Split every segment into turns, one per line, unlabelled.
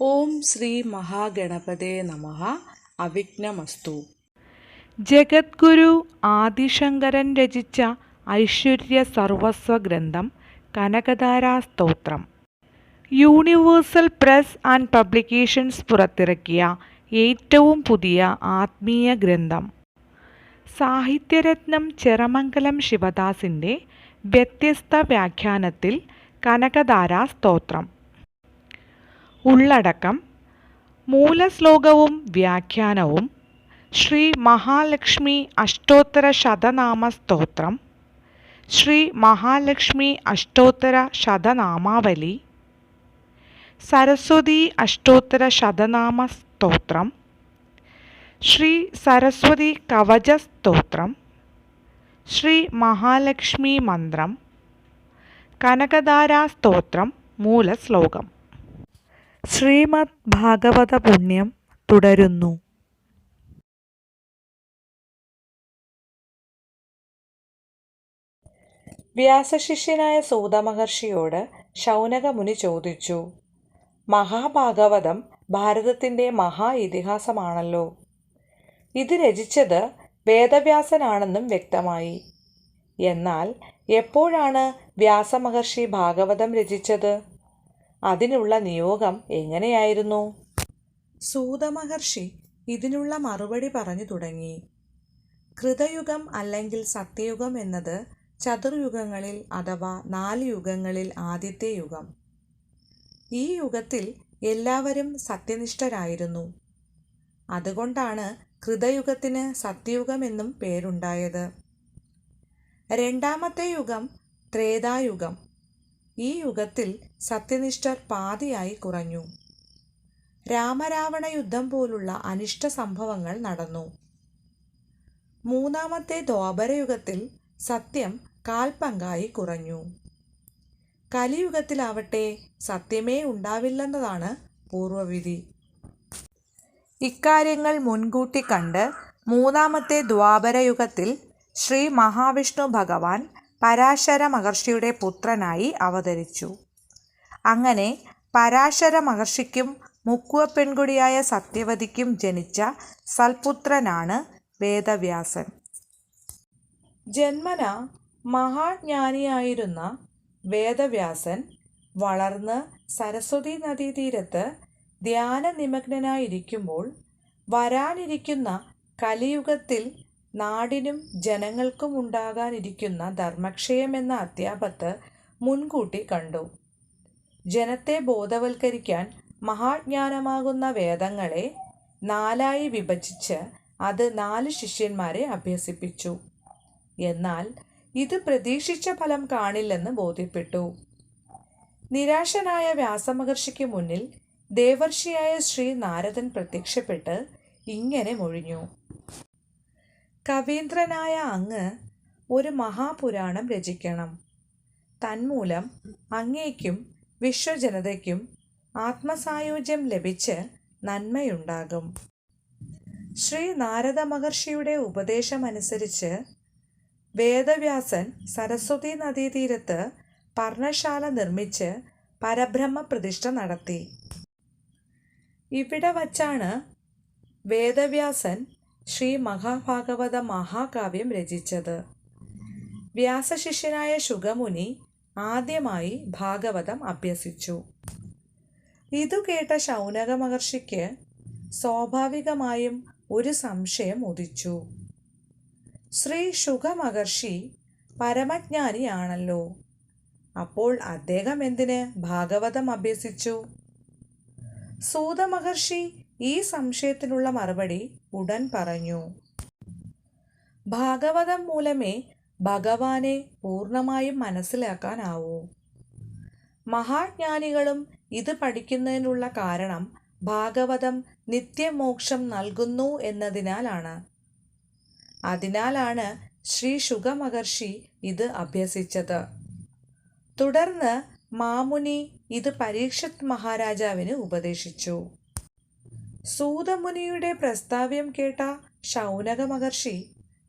ഓം ശ്രീ മഹാഗണപതേ നമ. അവിഘ്നമസ്തു.
ജഗദ്ഗുരു ആദിശങ്കരൻ രചിച്ച ഐശ്വര്യ സർവസ്വ ഗ്രന്ഥം കനകധാരാ സ്തോത്രം. യൂണിവേഴ്സൽ പ്രസ് ആൻഡ് പബ്ലിക്കേഷൻസ് പുറത്തിറക്കിയ ഏറ്റവും പുതിയ ആത്മീയ ഗ്രന്ഥം. സാഹിത്യരത്നം ചെറമംഗലം ശിവദാസിന്റെ വ്യത്യസ്ത വ്യാഖ്യാനത്തിൽ കനകധാരാ സ്തോത്രം. ഉള്ളടക്കം മൂലശ്ലോകവും വ്യാഖ്യാനവും ശ്രീ മഹാലക്ഷ്മി അഷ്ടോത്തര ശതനാമ സ്തോത്രം ശ്രീ മഹാലക്ഷ്മി അഷ്ടോത്തര ശതനാമാവലി സരസ്വതി അഷ്ടോത്തര ശതനാമ സ്തോത്രം ശ്രീ സരസ്വതി കവച സ്തോത്രം ശ്രീ മഹാലക്ഷ്മി മന്ത്രം കനകധാരാ സ്തോത്രം മൂലശ്ലോകം. ശ്രീമദ് ഭാഗവത പുണ്യം തുടരുന്നു.
വ്യാസശിഷ്യനായ സൂതമഹർഷിയോട് ശൗനകമുനി ചോദിച്ചു മഹാഭാഗവതം ഭാരതത്തിന്റെ മഹാ ഇതിഹാസമാണല്ലോ ഇത് രചിച്ചത് വേദവ്യാസനാണെന്നും വ്യക്തമായി. എന്നാൽ എപ്പോഴാണ് വ്യാസമഹർഷി ഭാഗവതം രചിച്ചത്? അതിനുള്ള നിയോഗം എങ്ങനെയായിരുന്നു? സൂതമഹർഷി ഇതിനുള്ള മറുപടി പറഞ്ഞു തുടങ്ങി. കൃതയുഗം അല്ലെങ്കിൽ സത്യയുഗം എന്നത് ചതുർയുഗങ്ങളിൽ അഥവാ നാല് യുഗങ്ങളിൽ ആദ്യത്തെ യുഗം. ഈ യുഗത്തിൽ എല്ലാവരും സത്യനിഷ്ഠരായിരുന്നു. അതുകൊണ്ടാണ് കൃതയുഗത്തിന് സത്യയുഗമെന്നും പേരുണ്ടായത്. രണ്ടാമത്തെ യുഗം ത്രേതായുഗം ഈ യുഗത്തിൽ സത്യനിഷ്ഠർ പാതിയായി കുറഞ്ഞു. രാമരാവണ യുദ്ധം പോലുള്ള അനിഷ്ട സംഭവങ്ങൾ നടന്നു. മൂന്നാമത്തെ ദ്വാപരയുഗത്തിൽ സത്യം കാൽപങ്കായി കുറഞ്ഞു. കലിയുഗത്തിലാവട്ടെ സത്യമേ ഉണ്ടാവില്ലെന്നതാണ് പൂർവവിധി ഇക്കാര്യങ്ങൾ മുൻകൂട്ടി കണ്ട് മൂന്നാമത്തെ ദ്വാപരയുഗത്തിൽ ശ്രീ മഹാവിഷ്ണു ഭഗവാൻ പരാശര മഹർഷിയുടെ പുത്രനായി അവതരിച്ചു. അങ്ങനെ പരാശര മഹർഷിക്കും മുക്കുവ പെൺകുടിയായ സത്യവതിക്കും ജനിച്ച സൽപുത്രനാണ് വേദവ്യാസൻ. ജന്മന മഹാജ്ഞാനിയായിരുന്ന വേദവ്യാസൻ വളർന്ന് സരസ്വതി നദീതീരത്ത് ധ്യാന ധ്യാനനിമഗ്നനായിരിക്കുമ്പോൾ വരാനിരിക്കുന്ന കലിയുഗത്തിൽ നാടിനും ജനങ്ങൾക്കും ഉണ്ടാകാനിരിക്കുന്ന ധർമ്മക്ഷയമെന്ന അത്യാപത്ത് മുൻകൂട്ടി കണ്ടു. ജനത്തെ ബോധവൽക്കരിക്കാൻ മഹാജ്ഞാനമാകുന്ന വേദങ്ങളെ നാലായി വിഭജിച്ച് അത് നാല് ശിഷ്യന്മാരെ അഭ്യസിപ്പിച്ചു. എന്നാൽ ഇത് പ്രതീക്ഷിച്ച ഫലം കാണില്ലെന്ന് ബോധ്യപ്പെട്ടു. നിരാശനായ വ്യാസമഹർഷിക്ക് മുന്നിൽ ദേവർഷിയായ ശ്രീ നാരദൻ പ്രത്യക്ഷപ്പെട്ട് ഇങ്ങനെ മൊഴിഞ്ഞു. കവീന്ദ്രനായ അങ്ങ് ഒരു മഹാപുരാണം രചിക്കണം. തന്മൂലം അങ്ങേക്കും വിശ്വജനതയ്ക്കും ആത്മസായുജ്യം ലഭിച്ച് നന്മയുണ്ടാകും. ശ്രീ നാരദ മഹർഷിയുടെ ഉപദേശമനുസരിച്ച് വേദവ്യാസൻ സരസ്വതി നദീതീരത്ത് പർണശാല നിർമ്മിച്ച് പരബ്രഹ്മ പ്രതിഷ്ഠ നടത്തി. ഇവിടെ വച്ചാണ് വേദവ്യാസൻ ശ്രീ മഹാഭാഗവത മഹാകാവ്യം രചിച്ചത്. വ്യാസശിഷ്യനായ ശുഗമുനി ആദ്യമായി ഭാഗവതം അഭ്യസിച്ചു. ഇതു കേട്ട ശൗനക മഹർഷിക്ക് സ്വാഭാവികമായും ഒരു സംശയം ഉദിച്ചു. ശ്രീ ശുഗമഹർഷി പരമജ്ഞാനിയാണല്ലോ. അപ്പോൾ അദ്ദേഹം എന്തിന് ഭാഗവതം അഭ്യസിച്ചു? സൂതമഹർഷി ഈ സംശയത്തിനുള്ള മറുപടി ഉടൻ പറഞ്ഞു. ഭാഗവതം മൂലമേ ഭഗവാനെ പൂർണമായും മനസ്സിലാക്കാനാവൂ. മഹാജ്ഞാനികളും ഇത് പഠിക്കുന്നതിനുള്ള കാരണം ഭാഗവതം നിത്യമോക്ഷം നൽകുന്നു എന്നതിനാലാണ്. അതിനാലാണ് ശ്രീ ശുഗമഹർഷി ഇത് അഭ്യസിച്ചത്. തുടർന്ന് മാമുനി ഇത് പരീക്ഷത് മഹാരാജാവിന് ഉപദേശിച്ചു. സൂതമുനിയുടെ പ്രസ്താവ്യം കേട്ട ശൗനക മഹർഷി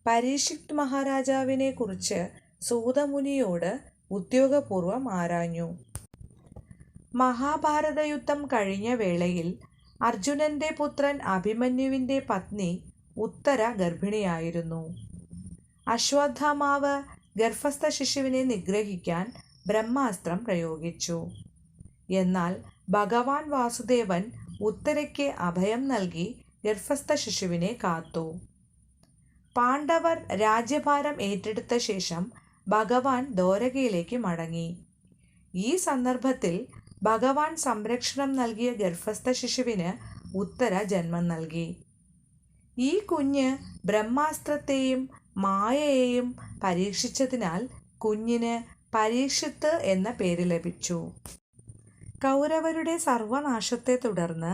പരീക്ഷിത് മഹാരാജാവിനെ കുറിച്ച് സൂതമുനിയോട് ഉദ്യോഗപൂർവം ആരാഞ്ഞു മഹാഭാരത യുദ്ധം കഴിഞ്ഞ വേളയിൽ അർജുനന്റെ പുത്രൻ അഭിമന്യുവിന്റെ പത്നി ഉത്തര ഗർഭിണിയായിരുന്നു. അശ്വത്ഥമാവ് ഗർഭസ്ഥ ശിശുവിനെ നിഗ്രഹിക്കാൻ ബ്രഹ്മാസ്ത്രം പ്രയോഗിച്ചു. എന്നാൽ ഭഗവാൻ വാസുദേവൻ ഉത്തരയ്ക്ക് അഭയം നൽകി ഗർഭസ്ഥ ശിശുവിനെ കാത്തു. പാണ്ഡവർ രാജ്യഭാരം ഏറ്റെടുത്ത ശേഷം ഭഗവാൻ ദ്വാരകയിലേക്ക് മടങ്ങി. ഈ സന്ദർഭത്തിൽ ഭഗവാൻ സംരക്ഷണം നൽകിയ ഗർഭസ്ഥ ശിശുവിന് ഉത്തര ജന്മം നൽകി. ഈ കുഞ്ഞ് ബ്രഹ്മാസ്ത്രത്തെയും മായയെയും പരീക്ഷിച്ചതിനാൽ കുഞ്ഞിന് പരീക്ഷിത്ത് എന്ന പേര് ലഭിച്ചു. കൗരവരുടെ സർവനാശത്തെ തുടർന്ന്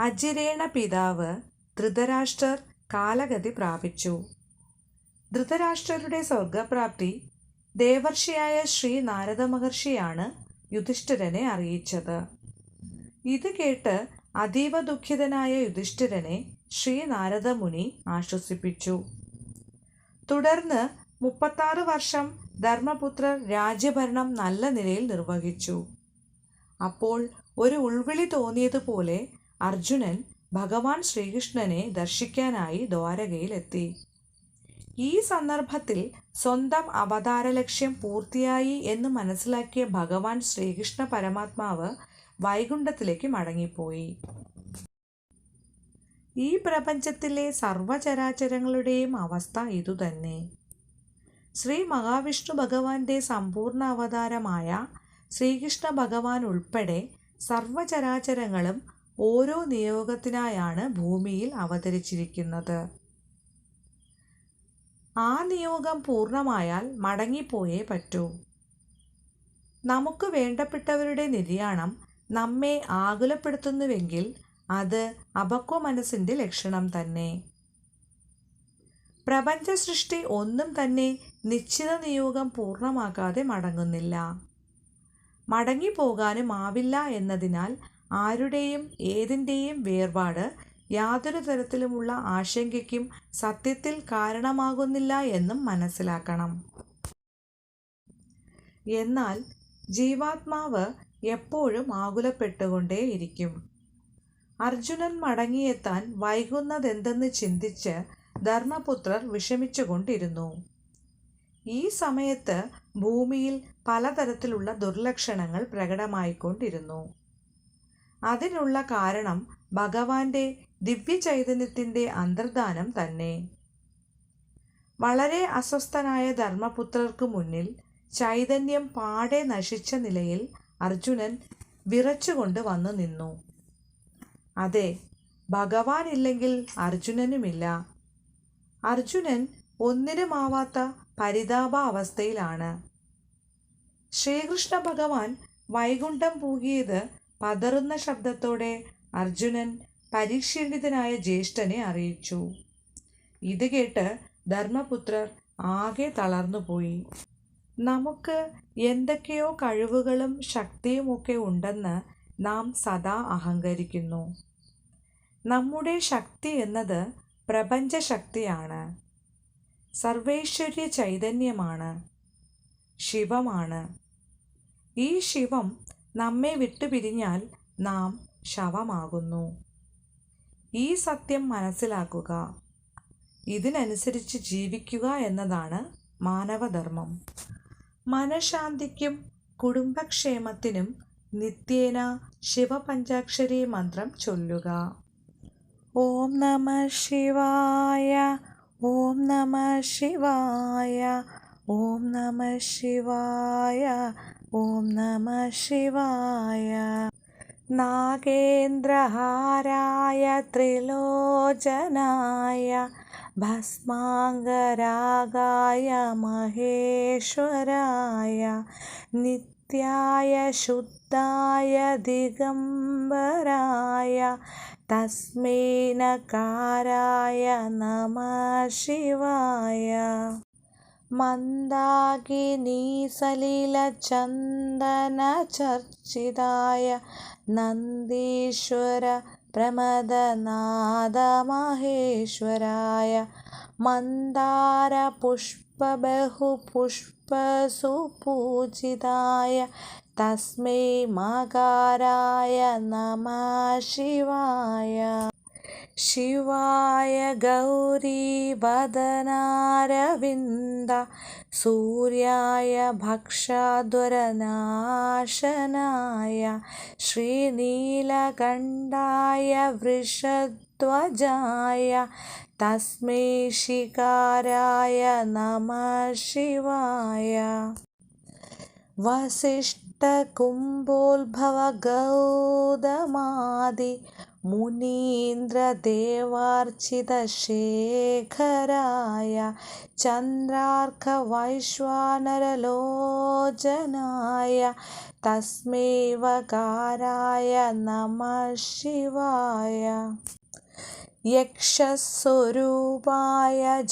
അജിരേണ പിതാവ് ധൃതരാഷ്ട്രർ കാലഗതി പ്രാപിച്ചു. ധൃതരാഷ്ട്രരുടെ സ്വർഗപ്രാപ്തി ദേവർഷിയായ ശ്രീ നാരദ മഹർഷിയാണ് യുധിഷ്ഠിരനെ അറിയിച്ചത്. ഇത് കേട്ട് അതീവ ദുഃഖിതനായ യുധിഷ്ഠിരനെ ശ്രീ നാരദ മുനി ആശ്വസിപ്പിച്ചു. തുടർന്ന് മുപ്പത്താറ് വർഷം ധർമ്മപുത്രർ രാജ്യഭരണം നല്ല നിലയിൽ നിർവഹിച്ചു. അപ്പോൾ ഒരു ഉൾവിളി തോന്നിയതുപോലെ അർജുനൻ ഭഗവാൻ ശ്രീകൃഷ്ണനെ ദർശിക്കാനായി ദ്വാരകയിലെത്തി ഈ സന്ദർഭത്തിൽ സ്വന്തം അവതാര ലക്ഷ്യം പൂർത്തിയായി എന്ന് മനസ്സിലാക്കിയ ഭഗവാൻ ശ്രീകൃഷ്ണ പരമാത്മാവ് വൈകുണ്ഠത്തിലേക്ക് മടങ്ങിപ്പോയി. ഈ പ്രപഞ്ചത്തിലെ സർവചരാചരങ്ങളുടെയും അവസ്ഥ ഇതുതന്നെ. ശ്രീ മഹാവിഷ്ണു ഭഗവാന്റെ സമ്പൂർണ അവതാരമായ ശ്രീകൃഷ്ണ ഭഗവാൻ ഉൾപ്പെടെ സർവചരാചരങ്ങളും ഓരോ നിയോഗത്തിനായാണ് ഭൂമിയിൽ അവതരിച്ചിരിക്കുന്നത്. ആ നിയോഗം പൂർണമായാൽ മടങ്ങിപ്പോയേ പറ്റൂ. നമുക്ക് വേണ്ടപ്പെട്ടവരുടെ നിര്യാണം നമ്മെ ആകുലപ്പെടുത്തുന്നുവെങ്കിൽ അത് അപക്വ മനസ്സിന്റെ ലക്ഷണം തന്നെ. പ്രപഞ്ച സൃഷ്ടി ഒന്നും തന്നെ നിശ്ചിത നിയോഗം പൂർണമാക്കാതെ മടങ്ങുന്നില്ല. മടങ്ങിപ്പോകാനുമാവില്ല എന്നതിനാൽ ആരുടെയും ഏതിന്റെയും വേർപാട് യാതൊരു തരത്തിലുമുള്ള ആശങ്കയ്ക്കും സത്യത്തിൽ കാരണമാകുന്നില്ല എന്നും മനസ്സിലാക്കണം. എന്നാൽ ജീവാത്മാവ് എപ്പോഴും ആകുലപ്പെട്ടുകൊണ്ടേയിരിക്കും. അർജുനൻ മടങ്ങിയെത്താൻ വൈകുന്നതെന്തെന്ന് ചിന്തിച്ച് ധർമ്മപുത്രർ വിഷമിച്ചുകൊണ്ടിരുന്നു. ഈ സമയത്ത് ഭൂമിയിൽ പലതരത്തിലുള്ള ദുർലക്ഷണങ്ങൾ പ്രകടമായിക്കൊണ്ടിരുന്നു. അതിനുള്ള കാരണം ഭഗവാന്റെ ദിവ്യചൈതന്യത്തിന്റെ അന്തർദാനം തന്നെ. വളരെ അസ്വസ്ഥനായ ധർമ്മപുത്രർക്ക് മുന്നിൽ ചൈതന്യം പാടെ നശിച്ച നിലയിൽ അർജുനൻ വിറച്ചുകൊണ്ട് വന്നു നിന്നു. അതെ, ഭഗവാനില്ലെങ്കിൽ അർജുനനുമില്ല. അർജുനൻ ഒന്നിനുമാവാത്ത പരിതാപാവസ്ഥയിലാണ്. ശ്രീകൃഷ്ണ ഭഗവാൻ വൈകുണ്ഠം പൂകിയത് പതറുന്ന ശബ്ദത്തോടെ അർജുനൻ പരീക്ഷീണിതനായ ജ്യേഷ്ഠനെ അറിയിച്ചു. ഇത് കേട്ട് ധർമ്മപുത്രർ ആകെ തളർന്നുപോയി. നമുക്ക് എന്തൊക്കെയോ കഴിവുകളും ശക്തിയുമൊക്കെ ഉണ്ടെന്ന് നാം സദാ അഹങ്കരിക്കുന്നു. നമ്മുടെ ശക്തി എന്നത് പ്രപഞ്ചശക്തിയാണ്. സർവേശ്വര്യ ചൈതന്യമാണ്. ശിവമാണ്. ഈ ശിവം നമ്മെ വിട്ടുപിരിഞ്ഞാൽ നാം ശവമാകുന്നു. ഈ സത്യം മനസ്സിലാക്കുക. ഇതിനനുസരിച്ച് ജീവിക്കുക എന്നതാണ് മാനവധർമ്മം. മനഃശാന്തിക്കും കുടുംബക്ഷേമത്തിനും നിത്യേന ശിവപഞ്ചാക്ഷരി മന്ത്രം ചൊല്ലുക. ഓം നമ ശിവായ ഓം നമ ശിവായ ഓം നമ ശിവായ ഓം നമ ശിവായ. നാഗേന്ദ്രഹാരായ ത്രിലോചനായ ഭസ്മാംഗരാഗായ മഹേശ്വരായ നിത്യായ ശുദ്ധായ ദിഗംബരായ തസ്മൈ നമ നമഃ ശിവായ. മന്ദാകിനീസലിലചന്ദനചർച്ചിതായ നന്ദീശ്വര പ്രമദനാദമഹേശ്വരായ മന്ദാരപുഷ്പബഹുപുഷ്പസുപൂജിതായ തസ്മൈ മകാരായ നമ ശിവായ. ശിവായ ഗൗരീവദനാരവിന്ദ സൂര്യായ ഭക്ഷാദ്വരനാശനായ ശ്രീനീലകണ്ഠായ വൃഷധ്വജായ തസ്മൈ ശികാരായ നമ ശിവായ. വസിഷ്ഠകുംഭോത്ഭവ ഗൗതമാദി മുനീന്ദ്രദേവാർച്ചിതശേഖരായ ചന്ദ്രാർക്കവൈശ്വാനരലോചനായ തസ്മൈ വകാരായ നമ ശിവായ യക്ഷസ്വരൂപായ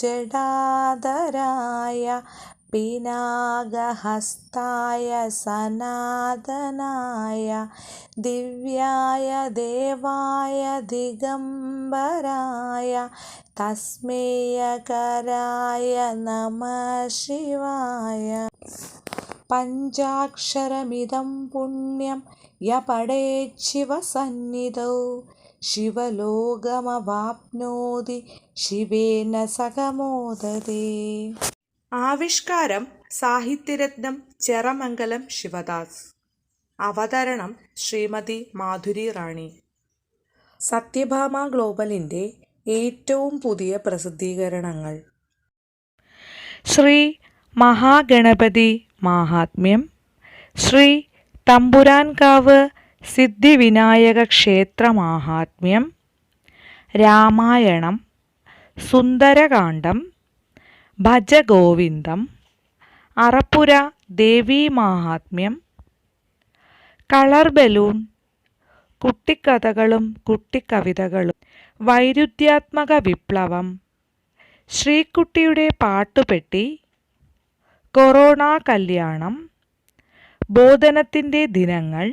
ജടാധരായ പിനാകഹസ്തായ സനാതനായ ദിവ്യായ ദേവായ ദിഗംബരായ തസ്മേയകരായ നമ ശിവായ. പഞ്ചാക്ഷരമിതം പുണ്യം യപടേ ശിവസന്നിധൗ. ശിവലോകമവാപ്നോതി ശിവേന സഹമോദതേ.
ആവിഷ്കാരം സാഹിത്യരത്നം ചെറമംഗലം ശിവദാസ്. അവതരണം ശ്രീമതി മാധുരി റാണി.
സത്യഭാമ ഗ്ലോബലിന്റെ ഏറ്റവും പുതിയ പ്രസിദ്ധീകരണങ്ങൾ.
ശ്രീ മഹാഗണപതി മാഹാത്മ്യം ശ്രീ തമ്പുരാൻകാവ് സിദ്ധിവിനായക ക്ഷേത്ര മാഹാത്മ്യം രാമായണം സുന്ദരകാന്ഡം ഭജഗോവിന്ദം അറപ്പുര ദേവീ മാഹാത്മ്യം കളർ ബലൂൺ കുട്ടിക്കഥകളും കുട്ടിക്കവിതകളും വൈരുദ്ധ്യാത്മക വിപ്ലവം ശ്രീക്കുട്ടിയുടെ പാട്ടുപെട്ടി കൊറോണ കല്യാണം ബോധനത്തിന്റെ ദിനങ്ങൾ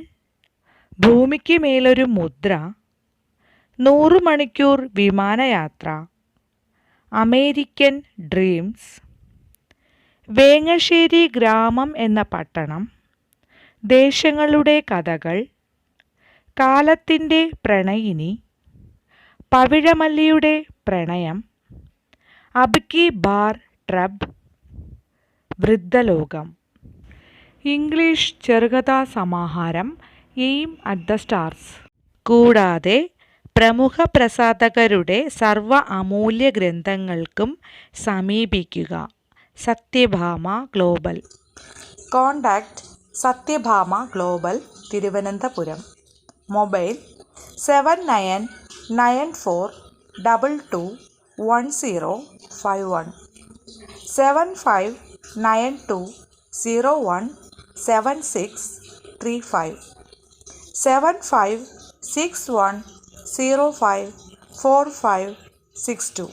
ഭൂമിക്ക് മേലൊരു മുദ്ര നൂറ് മണിക്കൂർ വിമാനയാത്ര അമേരിക്കൻ ഡ്രീംസ് വേങ്ങശ്ശേരി ഗ്രാമം എന്ന പട്ടണം ദേശങ്ങളുടെ കഥകൾ കാലത്തിന്റെ പ്രണയിനി പവിഴമല്ലിയുടെ പ്രണയം അബ്കി ബാർ ട്രബ് വൃദ്ധലോകം. ഇംഗ്ലീഷ് ചെറുകഥാ സമാഹാരം എയിം അറ്റ് ദ സ്റ്റാർസ്. കൂടാതെ പ്രമുഖ പ്രസാധകരുടെ സർവ അമൂല്യ ഗ്രന്ഥങ്ങൾക്കും സമീപിക്കുക. Satyabhama global. Contact Satyabhama global Thiruvananthapuram. Mobile seven nine nine four double two one zero five one. Seven five nine two zero one seven six three five. Seven five six one zero five four five six two.